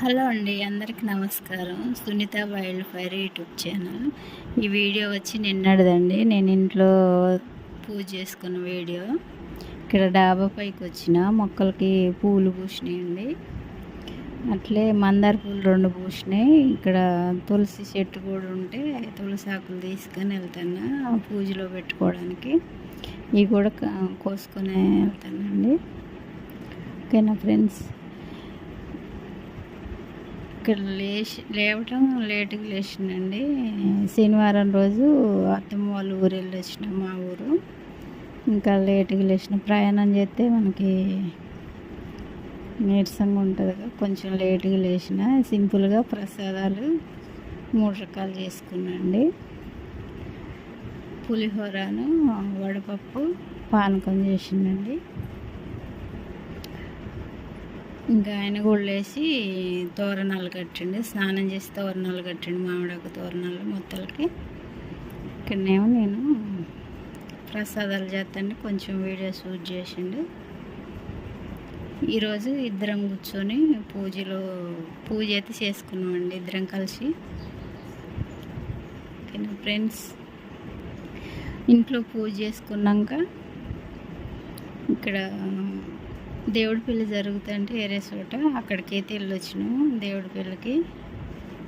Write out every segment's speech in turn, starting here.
Hello అండి అందరికి నమస్కారం. Sunitha wild fire YouTube channel. ఈ వీడియో వచ్చి నిన్నటిదండి. నేను ఇంట్లో పూజ చేసుకున్న వీడియో. ఇక్కడ డాబా పైకి వచ్చిన మొక్కలకి పూలు పూసినాయండి. అట్లే మందార పూలు రెండు పూసినాయి. ఇక్కడ తులసి చెట్టు కూడా ఉంటే తులసి ఆకులు తీసుకొని వెళ్తాను ఆ పూజలో పెట్టుకోవడానికి. ఇవి కూడా కోసుకొని వెళ్తానండి. ఓకేనా ఫ్రెండ్స్? ఇక్కడ లేచి లేవటం లేటుగా లేచిందండి. శనివారం రోజు అత్తమ్మ వాళ్ళ ఊరు వెళ్ళి వచ్చినాం మా ఊరు. ఇంకా లేటుగా లేచిన ప్రయాణం చేస్తే మనకి నీరసంగా ఉంటుంది కదా. కొంచెం లేటుగా లేచిన సింపుల్గా ప్రసాదాలు మూడు రకాలు చేసుకున్నాండి పులిహోరను వడపప్పు పానకం చేసిందండి. ఇంకా ఆయన కూడా లేచి తోరణాలు కట్టిండు. స్నానం చేసి తోరణాలు కట్టిండు మామిడాకు తోరణాలు మొత్తలకి. ఇక్కడనేమో నేను ప్రసాదాలు చేస్తాండి కొంచెం వీడియో షూట్ చేసిండు. ఈరోజు ఇద్దరం కూర్చొని పూజలో పూజ అయితే చేసుకున్నామండి ఇద్దరం కలిసి. ఓకేనా ఫ్రెండ్స్? ఇంట్లో పూజ చేసుకున్నాక ఇక్కడ దేవుడి పెళ్ళి జరుగుతుంటే వేరే చోట అక్కడికైతే వెళ్ళొచ్చినాము. దేవుడి పెళ్ళికి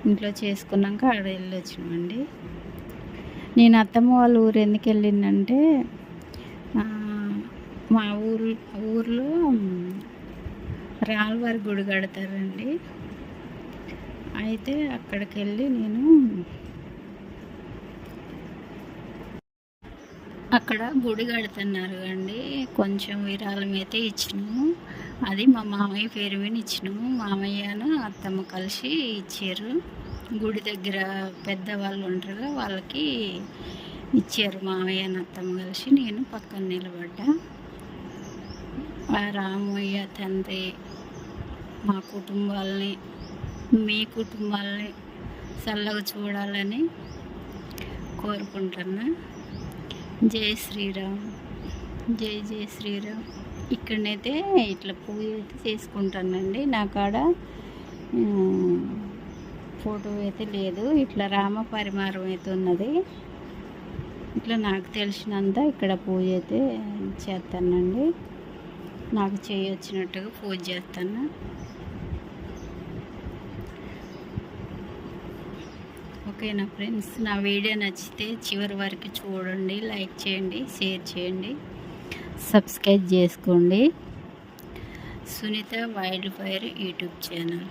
ఇంట్లో చేసుకున్నాక ఆడ వెళ్ళొచ్చినామండి. నేను అత్తమ్మ వాళ్ళ ఊరు ఎందుకు వెళ్ళిందంటే మా ఊరు ఊర్లో రాళ్ళవారి గుడి కడతారండి. అయితే అక్కడికి వెళ్ళి నేను అక్కడ గుడి కడుతున్నారు అండి. కొంచెం విరాళం అయితే ఇచ్చినాము. అది మా మామయ్య పేరు మీద ఇచ్చినాము. మామయ్యను అత్తమ్మ కలిసి ఇచ్చారు. గుడి దగ్గర పెద్దవాళ్ళు ఉంటారు వాళ్ళకి ఇచ్చారు మామయ్య అత్తమ్మ కలిసి. నేను పక్కన నిలబడ్డా. ఆ రామయ్య తండ్రి మా కుటుంబాలని మీ కుటుంబాలని చల్లగా చూడాలని కోరుకుంటున్నా. జై శ్రీరామ్. జై జై శ్రీరామ్. ఇక్కడనైతే ఇట్లా పూజ అయితే చేసుకుంటానండి. నా కాడ ఫోటో అయితే లేదు. ఇట్లా రామ పరిమారం అయితే ఉన్నది. ఇట్లా నాకు తెలిసినంత ఇక్కడ పూజ అయితే చేస్తానండి. నాకు చేయొచ్చినట్టుగా పూజ చేస్తాను. ఓకేనా ఫ్రెండ్స్? నా వీడియో నచ్చితే చివరి వరకు చూడండి లైక్ చేయండి షేర్ చేయండి సబ్స్క్రైబ్ చేసుకోండి. Sunitha wild fire YouTube channel.